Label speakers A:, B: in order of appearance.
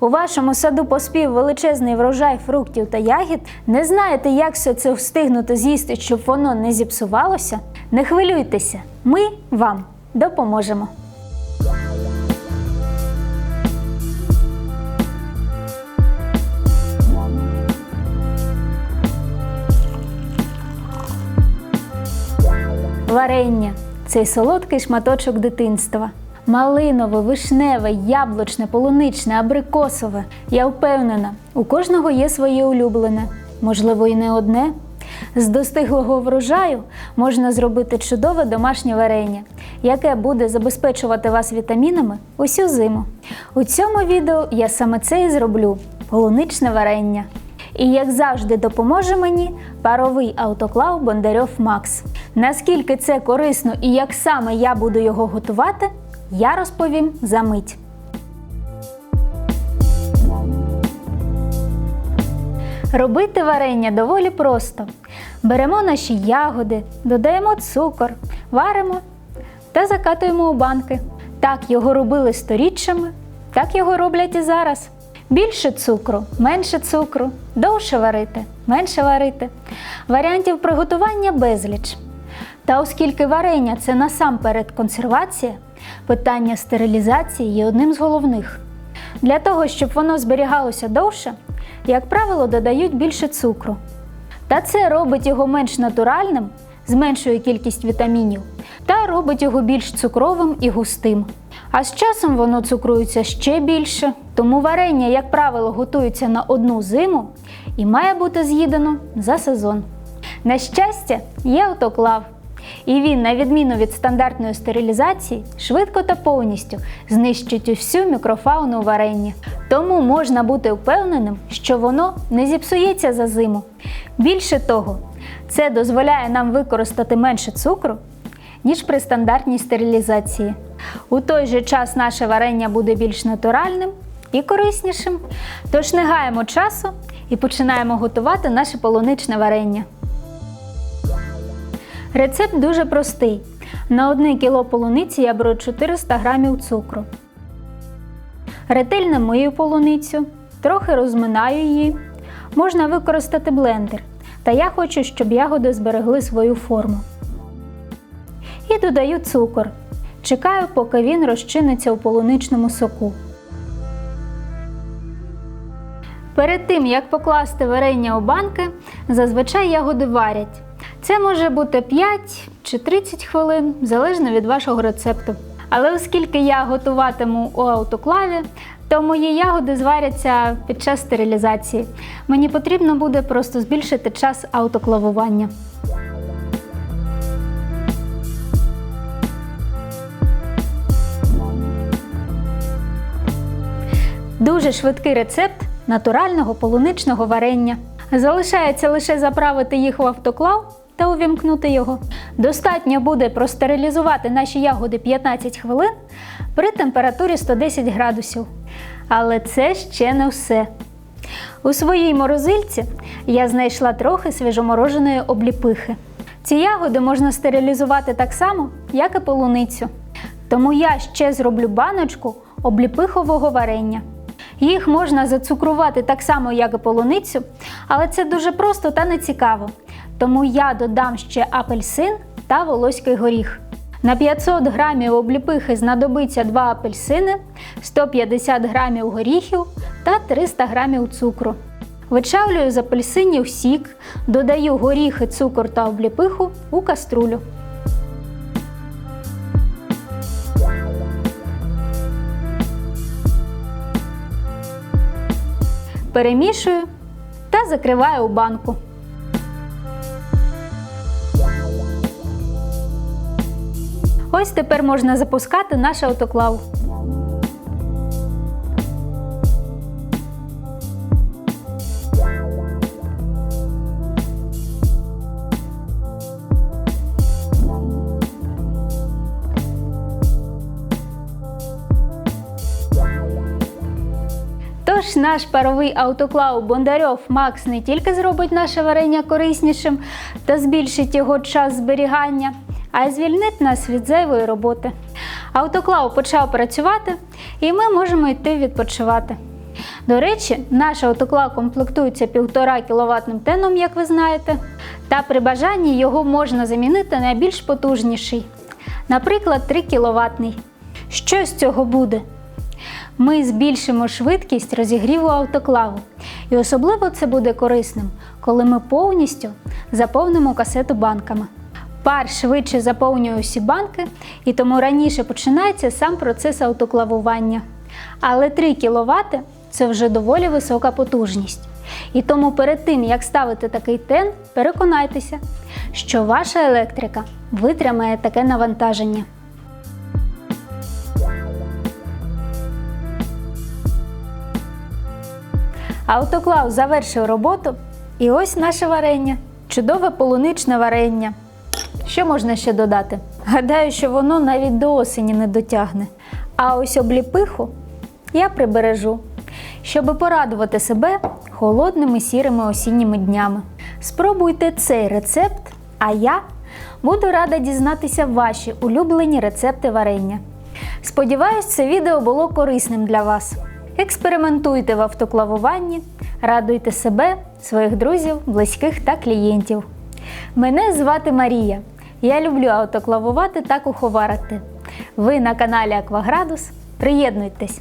A: У вашому саду поспів величезний врожай фруктів та ягід. Не знаєте, як все це встигнути з'їсти, щоб воно не зіпсувалося? Не хвилюйтеся, ми вам допоможемо. Варення цей солодкий шматочок дитинства. Малинове, вишневе, яблучне, полуничне, абрикосове. Я впевнена, у кожного є своє улюблене, можливо, і не одне. З достиглого врожаю можна зробити чудове домашнє варення, яке буде забезпечувати вас вітамінами усю зиму. У цьому відео я саме це і зроблю полуничне варення. І як завжди допоможе мені паровий автоклав Бондарьов Макс. Наскільки це корисно і як саме я буду його готувати, я розповім за мить. Робити варення доволі просто. Беремо наші ягоди, додаємо цукор, варимо та закатуємо у банки. Так його робили сторіччями, так його роблять і зараз. Більше цукру, менше цукру, довше варити, менше варити. Варіантів приготування безліч. Та оскільки варення це насамперед консервація, питання стерилізації є одним з головних. Для того, щоб воно зберігалося довше, як правило, додають більше цукру. Та це робить його менш натуральним, зменшує кількість вітамінів, та робить його більш цукровим і густим. А з часом воно цукрується ще більше, тому варення, як правило, готується на одну зиму і має бути з'їдено за сезон. На щастя, є автоклав. І він, на відміну від стандартної стерилізації, швидко та повністю знищить усю мікрофауну у варенні. Тому можна бути впевненим, що воно не зіпсується за зиму. Більше того, це дозволяє нам використати менше цукру, ніж при стандартній стерилізації. У той же час наше варення буде більш натуральним і кориснішим. Тож не гаємо часу і починаємо готувати наше полуничне варення. Рецепт дуже простий. На 1 кіло полуниці я беру 400 грамів цукру. Ретельно мию полуницю, трохи розминаю її. Можна використати блендер. Та я хочу, щоб ягоди зберегли свою форму. І додаю цукор. Чекаю, поки він розчиниться у полуничному соку. Перед тим, як покласти варення у банки, зазвичай ягоди варять. Це може бути 5 чи 30 хвилин, залежно від вашого рецепту. Але оскільки я готуватиму у автоклаві, то мої ягоди зваряться під час стерилізації. Мені потрібно буде просто збільшити час автоклавування. Дуже швидкий рецепт натурального полуничного варення. Залишається лише заправити їх в автоклав та увімкнути його. Достатньо буде простерилізувати наші ягоди 15 хвилин при температурі 110 градусів. Але це ще не все. У своїй морозильці я знайшла трохи свіжомороженої обліпихи. Ці ягоди можна стерилізувати так само, як і полуницю. Тому я ще зроблю баночку обліпихового варення. Їх можна зацукрувати так само, як і полуницю, але це дуже просто та не цікаво. Тому я додам ще апельсин та волоський горіх. На 500 грамів обліпихи знадобиться 2 апельсини, 150 грамів горіхів та 300 грамів цукру. Вичавлюю з апельсинів сік, додаю горіхи, цукор та обліпиху у каструлю. Перемішую та закриваю у банку. Ось тепер можна запускати наш автоклав. Тож наш паровий автоклав Бондарьов Макс не тільки зробить наше варення кориснішим та збільшить його час зберігання, а й звільнить нас від зайвої роботи. Автоклав почав працювати, і ми можемо йти відпочивати. До речі, наш автоклав комплектується 1,5 кВт теном, як ви знаєте, та при бажанні його можна замінити на більш потужніший, наприклад, 3 кВт. Що з цього буде? Ми збільшимо швидкість розігріву автоклаву. І особливо це буде корисним, коли ми повністю заповнимо касету банками. Пар швидше заповнює усі банки, і тому раніше починається сам процес автоклавування. Але 3 кВт це вже доволі висока потужність. І тому перед тим, як ставити такий тен, переконайтеся, що ваша електрика витримає таке навантаження. Автоклав завершив роботу. І ось наше варення. Чудове полуничне варення. Що можна ще додати? Гадаю, що воно навіть до осені не дотягне. А ось обліпиху я прибережу, щоб порадувати себе холодними сірими осінніми днями. Спробуйте цей рецепт, а я буду рада дізнатися ваші улюблені рецепти варення. Сподіваюсь, це відео було корисним для вас. Експериментуйте в автоклавуванні, радуйте себе, своїх друзів, близьких та клієнтів. Мене звати Марія. Я люблю автоклавувати та куховарити. Ви на каналі Акваградус. Приєднуйтесь!